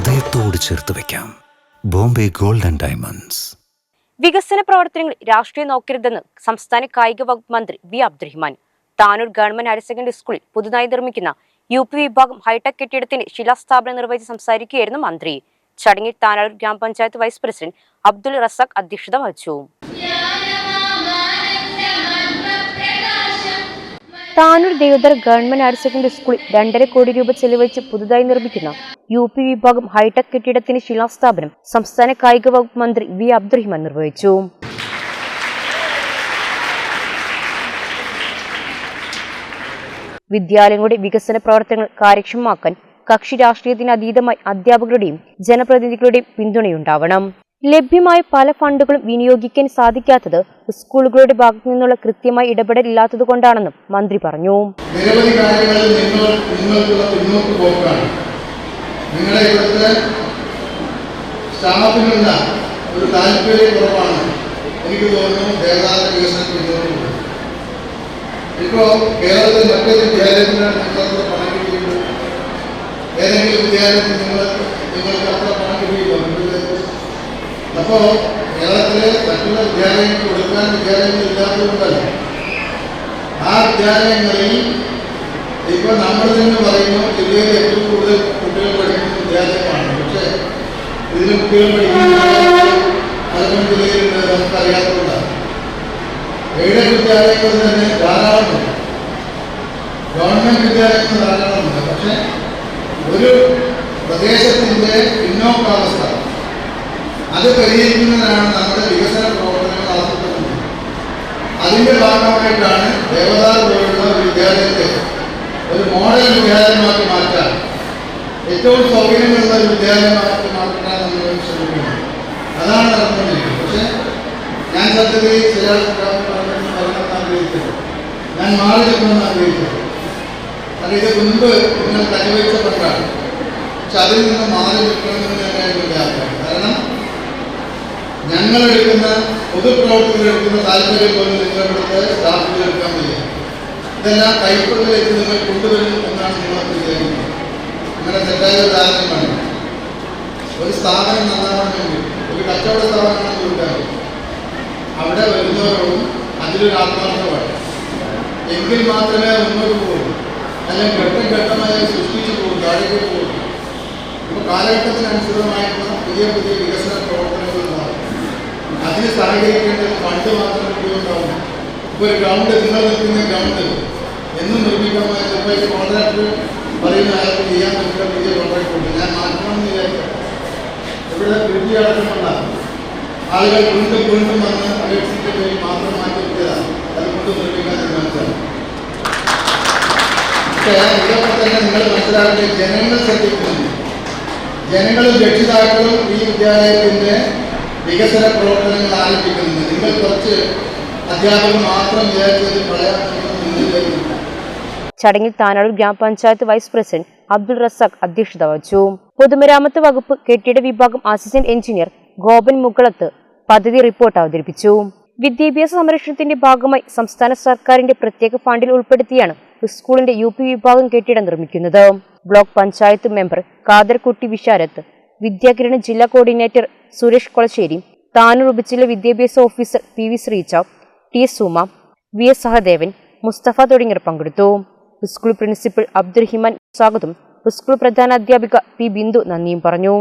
ഹൃദയത്തോട് ചേർത്ത് വെക്കാം. Bombay gold and diamonds. വികസന പ്രവർത്തനങ്ങൾ രാഷ്ട്രീയം നോക്കരുതെന്ന് സംസ്ഥാന കായിക വകുപ്പ് മന്ത്രി V Abdurahman. Tanur government higher secondary സ്കൂളിൽ പുതുതായി നിർമ്മിക്കുന്ന യു പി വിഭാഗം ഹൈടെക് കെട്ടിടത്തിന്റെ ശിലാസ്ഥാപനം നിർവഹിച്ച് സംസാരിക്കുകയായിരുന്നു മന്ത്രി. ചടങ്ങിൽ താനാളൂർ ഗ്രാമപഞ്ചായത്ത് വൈസ് പ്രസിഡന്റ് അബ്ദുൾ റസാഖ് അധ്യക്ഷത വഹിച്ചു. Tanur Devadhar government higher secondary സ്കൂളിൽ രണ്ടര കോടി രൂപ ചെലവഴിച്ച് പുതുതായി നിർമ്മിക്കുന്ന യു പി വിഭാഗം ഹൈടെക് കെട്ടിടത്തിന്റെ ശിലാസ്ഥാപനം സംസ്ഥാന കായിക വകുപ്പ് മന്ത്രി വി അബ്ദുറഹിമാൻ നിർവഹിച്ചു. വിദ്യാലയങ്ങളുടെ വികസന പ്രവർത്തനങ്ങൾ കാര്യക്ഷമമാക്കാൻ കക്ഷി രാഷ്ട്രീയത്തിന് അതീതമായി അധ്യാപകരുടെയും ജനപ്രതിനിധികളുടെയും പിന്തുണയുണ്ടാവണം. ലഭ്യമായ പല ഫണ്ടുകളും വിനിയോഗിക്കാൻ സാധിക്കാത്തത് സ്കൂളുകളുടെ ഭാഗത്തു നിന്നുള്ള കൃത്യമായ ഇടപെടൽ ഇല്ലാത്തതുകൊണ്ടാണെന്നും മന്ത്രി പറഞ്ഞു. നിരവധി നിങ്ങൾക്കുള്ള ഒരു എനിക്ക് ഇപ്പോൾ കേരളത്തിൽ മറ്റൊരു വിദ്യാലയത്തിനാണ് നിങ്ങൾക്ക് പണം ഏതെങ്കിലും വിദ്യാലയത്തിൽ നിങ്ങൾ നിങ്ങൾക്ക് അപ്പോൾ കേരളത്തിലെ മറ്റുള്ള വിദ്യാലയങ്ങൾക്ക് കൊടുക്കാൻ വിദ്യാലയങ്ങൾ ഇല്ലാത്തതുകൊണ്ടല്ല ആ വിദ്യാലയങ്ങളിൽ ഇപ്പൊ നമ്മൾ തന്നെ പറയുന്നു ജില്ലയിൽ ഏറ്റവും കൂടുതൽ കുട്ടികൾ പഠിക്കുന്ന വിദ്യാലയമാണ് പക്ഷേ ഇതിന് കുട്ടികൾ പഠിക്കുന്നത് മലപ്പുറം ജില്ലയിലുണ്ട് നമുക്ക് അറിയാത്തതുകൊണ്ടാണ് എയ്ഡഡ് വിദ്യാലയങ്ങൾ തന്നെ ധാരാളമുണ്ട് അത് പരിഹരിക്കുന്നതിനാണ് നമ്മുടെ വികസന പ്രവർത്തനങ്ങൾ ആസൂത്രണം. അതിന്റെ ഭാഗമായിട്ടാണ് ദേവദാർ പോലുള്ള ഒരു വിദ്യാലയത്തെ ഒരു മോഡൽ വിദ്യാലയമാക്കി മാറ്റാൻ ഏറ്റവും സൗകര്യമുള്ള ഒരു വിദ്യാലയമാക്കി മാറ്റാൻ നമ്മൾ ശ്രമിക്കുന്നത് അതാണ് നടന്നുകൊണ്ടിരിക്കുന്നത്. പക്ഷേ ഞാൻ സത്യത്തിൽ ചില ആഗ്രഹിച്ചത് ഞാൻ മാറി നിൽക്കണമെന്ന് ആഗ്രഹിച്ചത് കാരണം ഇത് മുൻപ് നിങ്ങൾ അനുഭവിച്ച പണ്ടാണ് പക്ഷെ അതിൽ നിന്ന് മാറി നിൽക്കണമെന്ന് പൊതുപ്രവർത്തകർ ഉയർത്തുന്ന താല്പര്യം പോലും നിങ്ങളിവിടുത്തെ സ്റ്റാഫ് ഉയർത്താൻ വയ്യ ഇതെല്ലാം കൈപ്പുറത്തിലേക്ക് നിങ്ങൾ കൊണ്ടുവരും എന്നാണ് നിങ്ങൾ വിചാരിക്കുന്നത് അങ്ങനെ തെറ്റായ ഒരു ധാരണമാണ് ഒരു സ്ഥാപനം നന്നാവണമെങ്കിൽ ഒരു കച്ചവട സ്ഥാപനമാണെന്ന് കൊടുത്താൽ അവിടെ വരുന്നവരോടും അതിലൊരു ആത്മാർത്ഥമാണ്. എങ്കിൽ മാത്രമേ മുന്നോട്ട് പോകും. അല്ലെങ്കിൽ ഘട്ടം ഘട്ടമായി സൃഷ്ടിച്ചു പോകും താഴേക്ക് പോകും. ഇപ്പോൾ കാലഘട്ടത്തിനനുസൃതമായിട്ടുള്ള പുതിയ പുതിയ വികസന പ്രവർത്തനങ്ങൾ ഉണ്ടാകും അതിന് സഹകരിക്കേണ്ടത് ഉപയോഗമുണ്ടാവും ഒരു ഗ്രൗണ്ട് നിങ്ങൾ ഗ്രൗണ്ട് എന്നും നിർമ്മിക്കാമെന്ന് ചിലപ്പോൾ ഈ കോൺട്രാക്ടർ പറയുന്ന അയാൾക്ക് ചെയ്യാൻ പറ്റുന്ന പുതിയ കോൺട്രാക്ട് ഞാൻ മാറ്റണമെന്ന് ഇവിടെ കൃഷി അടക്കമുണ്ടാകും ആളുകൾ വീണ്ടും വീണ്ടും വന്ന് അപേക്ഷിച്ച പേരിൽ മാത്രം മാറ്റി വെച്ചതാണ്. അത് കൊണ്ട് നിർമ്മിക്കാൻ തീരുമാനിച്ചത് ഇതൊക്കെ തന്നെ നിങ്ങൾ മനസ്സിലാക്കേണ്ട ജനങ്ങൾ ശ്രദ്ധിക്കുന്നുണ്ട്. ജനങ്ങളും രക്ഷിതാക്കളും ഈ വിദ്യാലയത്തിന്റെ വികസന പ്രവർത്തനങ്ങൾ ആരംഭിക്കുന്നത് നിങ്ങൾ കുറച്ച് അധ്യാപകർ മാത്രം വിചാരിച്ചത് ചടങ്ങിൽ താനാളൂർ ഗ്രാമപഞ്ചായത്ത് വൈസ് പ്രസിഡന്റ് അബ്ദുൾ റസാഖ് അധ്യക്ഷത വഹിച്ചു. പൊതുമരാമത്ത് വകുപ്പ് കെട്ടിട വിഭാഗം അസിസ്റ്റന്റ് എഞ്ചിനീയർ ഗോപൻ മുകളത്ത് പദ്ധതി റിപ്പോർട്ട് അവതരിപ്പിച്ചു. വിദ്യാഭ്യാസ സംരക്ഷണത്തിന്റെ ഭാഗമായി സംസ്ഥാന സർക്കാരിന്റെ പ്രത്യേക ഫണ്ടിൽ ഉൾപ്പെടുത്തിയാണ് സ്കൂളിന്റെ യു വിഭാഗം കെട്ടിടം നിർമ്മിക്കുന്നത്. ബ്ലോക്ക് പഞ്ചായത്ത് മെമ്പർ കാദർകുട്ടി വിശാരത്ത് വിദ്യാകിരണ ജില്ലാ കോർഡിനേറ്റർ സുരേഷ് കൊളശ്ശേരി താനൂർ ഉപജില്ല വിദ്യാഭ്യാസ officer P V Sreeja T Suma V S Sahadevan Mustafa തുടങ്ങിയവർ പങ്കെടുത്തു. സ്കൂൾ പ്രിൻസിപ്പൽ അബ്ദുറഹിമാൻ സ്വാഗതം. സ്കൂൾ പ്രധാന അധ്യാപിക പി ബിന്ദു നന്ദിയും പറഞ്ഞു.